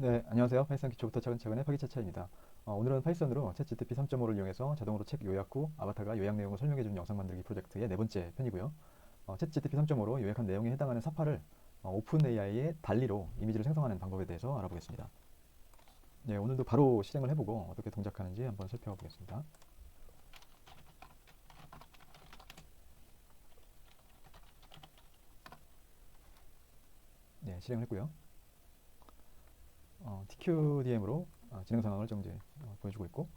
네, 안녕하세요. 파이썬 기초부터 차근차근의 파기차차입니다. 어, 오늘은 파이썬으로 챗GPT 3.5를 이용해서 자동으로 책 요약 후 아바타가 요약 내용을 설명해주는 영상 만들기 프로젝트의 네 번째 편이고요. 어, 챗GPT 3.5로 요약한 내용에 해당하는 사파를 어, 오픈AI의 달리로 이미지를 생성하는 방법에 대해서 알아보겠습니다. 네, 오늘도 바로 실행을 해보고 어떻게 동작하는지 한번 살펴보겠습니다. 네, 실행을 했고요. 어, TQDM으로 어, 진행 상황을 좀 이제 어, 보여주고 있고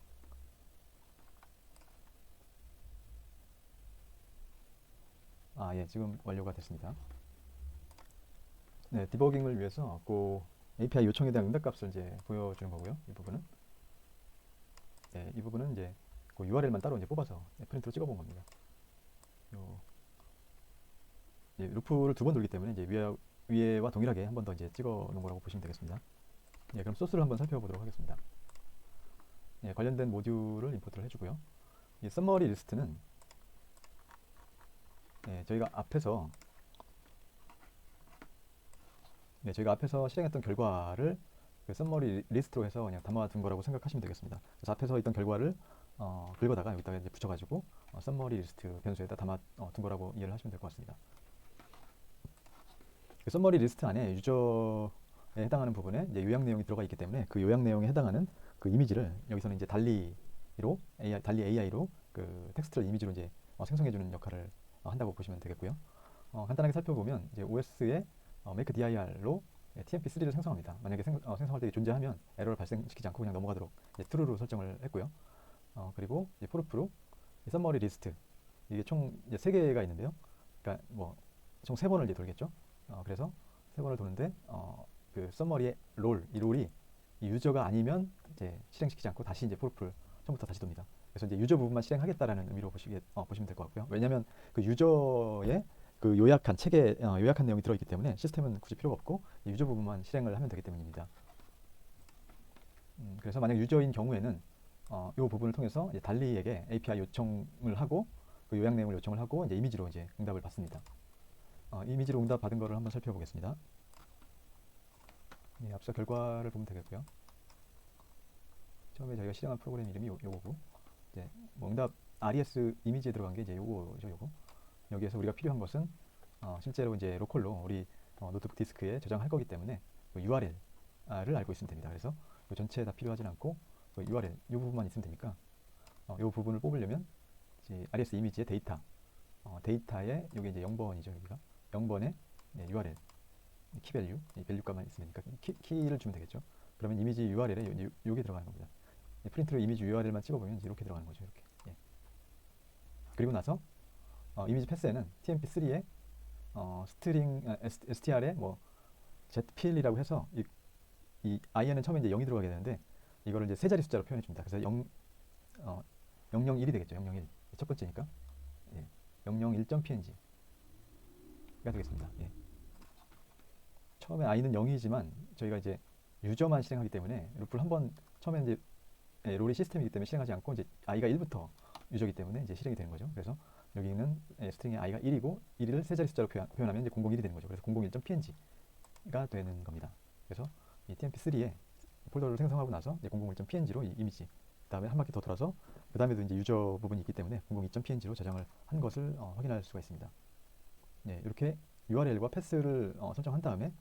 아, 예, 지금 완료가 됐습니다. 네, 디버깅을 위해서 그 API 요청에 대한 응답값을 이제 보여주는 거고요. 이 부분은 네, 이 부분은 이제 그 URL만 따로 이제 뽑아서 네, 프린트로 찍어본 겁니다. 요 예, 루프를 두 번 돌기 때문에 이제 위에, 위에와 동일하게 한 번 더 이제 찍어 놓은 거라고 보시면 되겠습니다. 예, 그럼 소스를 한번 살펴보도록 하겠습니다. 예, 관련된 모듈을 임포트를 해주고요. 이 썸머리 리스트는 예, 저희가 앞에서 네, 저희가 앞에서 실행했던 결과를 그 썸머리 리스트로 해서 그냥 담아둔 거라고 생각하시면 되겠습니다. 그래서 앞에서 있던 결과를 어, 긁어다가 여기다가 이제 붙여가지고 어, 썸머리 리스트 변수에다 담아 어, 둔 거라고 이해를 하시면 될 것 같습니다. 그 썸머리 리스트 안에 유저에 해당하는 부분에 이제 요약 내용이 들어가 있기 때문에 그 요약 내용에 해당하는 그 이미지를 여기서는 이제 달리로 AI, 달리 AI로 그 텍스트를 이미지로 이제 어, 생성해주는 역할을 어, 한다고 보시면 되겠고요. 어, 간단하게 살펴보면 이제 OS의 어, make dir로 TMP3를 생성합니다. 만약에 생, 어, 성할때 존재하면 에러를 발생시키지 않고 그냥 넘어가도록 이제 true로 설정을 했고요. 어, 그리고 이제 포르프로 썸머리 리스트 이게 총 이제 세 개가 있는데요. 그러니까 뭐 총 세 번을 이제 돌겠죠. 어, 그래서 세 번을 도는데 어, 그 썸머리의 롤, 이 롤이 이 유저가 아니면 이제 실행시키지 않고 다시 이제 포르프를 처음부터 다시 돕니다. 그래서 이제 유저 부분만 실행하겠다라는 의미로 보시게 어, 보시면 될 것 같고요. 왜냐하면 그 유저의 그 요약한 책에 어, 요약한 내용이 들어있기 때문에 시스템은 굳이 필요가 없고 유저 부분만 실행을 하면 되기 때문입니다. 음, 그래서 만약 유저인 경우에는 어, 이 부분을 통해서 이제 달리에게 API 요청을 하고 그 요약 내용을 요청을 하고 이제 이미지로 이제 응답을 받습니다. 어, 이미지로 응답 받은 거를 한번 살펴보겠습니다. 예, 앞서 결과를 보면 되겠고요. 처음에 저희가 실행한 프로그램 이름이 요, 요거고 이제 뭐 응답 RES 이미지에 들어간 게 이제 요거죠, 요거. 여기에서 우리가 필요한 것은 어, 실제로 이제 로컬로 우리 어, 노트북 디스크에 저장할 거기 때문에 그 URL을 알고 있으면 됩니다. 그래서 이 전체 다 필요하진 않고 그 URL 이 부분만 있으면 되니까 어, 이 부분을 뽑으려면 이제 RES 이미지의 데이터 어, 데이터에 여기 이제 0번이죠 여기가 0번에 네, URL 키 밸류 이 밸류 값만 있으면 되니까 키, 키를 주면 되겠죠. 그러면 이미지 URL에 요, 요, 요 게 들어가는 겁니다. 프린트로 이미지 URL만 찍어보면 이렇게 들어가는 거죠. 이렇게. 예. 그리고 나서 어, 이미지 패스에는 TMP3에 어, 스트링 아, STR에 뭐 zpil이라고 해서 이, 이 in은 처음에 이제 0이 들어가게 되는데 이거를 이제 세 자리 숫자로 표현해 줍니다. 그래서 0 어, 001이 되겠죠. 001. 첫 번째니까. 예. 001.png가 되겠습니다. 예. 처음에 i는 0이지만 저희가 이제 유저만 실행하기 때문에 루프를 한번 처음에 이제 예, 롤이 시스템이기 때문에 실행하지 않고 이제 i가 1부터 유저이기 때문에 이제 실행이 되는 거죠. 그래서 여기는 예, 스트링의 i가 1이고 1을 세 자리 숫자로 표현, 하면 이제 001이 되는 거죠. 그래서 001.png가 되는 겁니다. 그래서 이 tmp3에 폴더를 생성하고 나서 이제 001.png로 이 이미지 그다음에 한 바퀴 더 돌아서 그 다음에도 이제 유저 부분이 있기 때문에 002.png로 저장을 한 것을 어, 확인할 수가 있습니다. 네, 이렇게 URL과 패스를 어, 설정한 다음에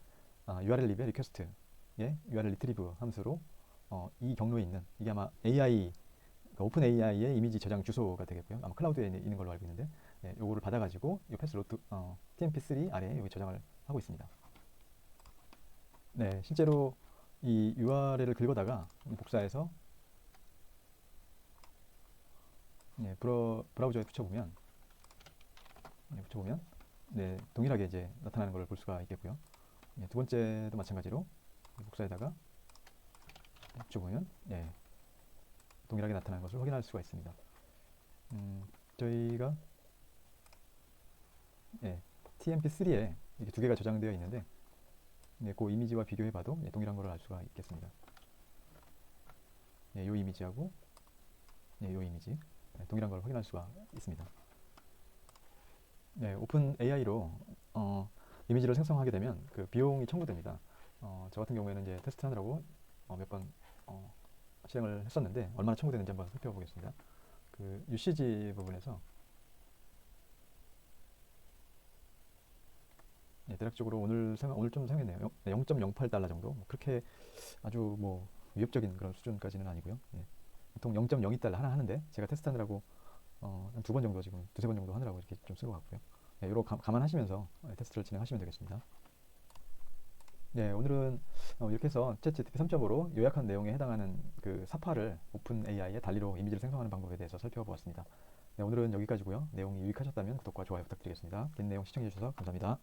아, URL 립의 리퀘스트에 URL 리트리브 함수로 어, 이 경로에 있는 이게 아마 AI 그러니까 오픈 AI의 이미지 저장 주소가 되겠고요. 아마 클라우드에 있는 걸로 알고 있는데 네, 요거를 받아가지고 이 패스 로트 어, TMP3 아래에 여기 저장을 하고 있습니다. 네, 실제로 이 URL을 긁어다가 복사해서 네, 브러, 브라우저에 붙여보면 네, 붙여보면 네, 동일하게 이제 나타나는 걸 볼 수가 있겠고요. 네, 두 번째도 마찬가지로 복사에다가 붙여보면 네, 동일하게 나타나는 것을 확인할 수가 있습니다. 음, 저희가 예, TMP3에 이렇게 두 개가 저장되어 있는데 네, 그 이미지와 비교해봐도 예, 동일한 것을 알 수가 있겠습니다. 예, 이 이미지하고 예, 이 이미지 네, 동일한 걸 확인할 수가 있습니다. 네, 오픈 AI로 어, 이미지를 생성하게 되면 그 비용이 청구됩니다. 어, 저 같은 경우에는 이제 테스트 하느라고 어, 몇번 어, 실행을 했었는데 얼마나 청구되는지 한번 살펴보겠습니다. 그 UCG 부분에서 네, 대략적으로 오늘 사용, 오늘 좀 사용했네요. 0.08 달러 정도. 뭐 그렇게 아주 뭐 위협적인 그런 수준까지는 아니고요. 예. 보통 0.02달러 하나 하는데 제가 테스트하느라고 어, 한두번 정도 지금 두세 번 정도 하느라고 이렇게 좀 쓴 것 같고요. 네, 이거 감, 감안하시면서 예, 테스트를 진행하시면 되겠습니다. 네, 오늘은 어, 이렇게 해서 챗GPT 3.5로 요약한 내용에 해당하는 그 사파를 오픈 AI의 달리로 이미지를 생성하는 방법에 대해서 살펴보았습니다. 네, 오늘은 여기까지고요. 내용이 유익하셨다면 구독과 좋아요 부탁드리겠습니다. 긴 내용 시청해 주셔서 감사합니다.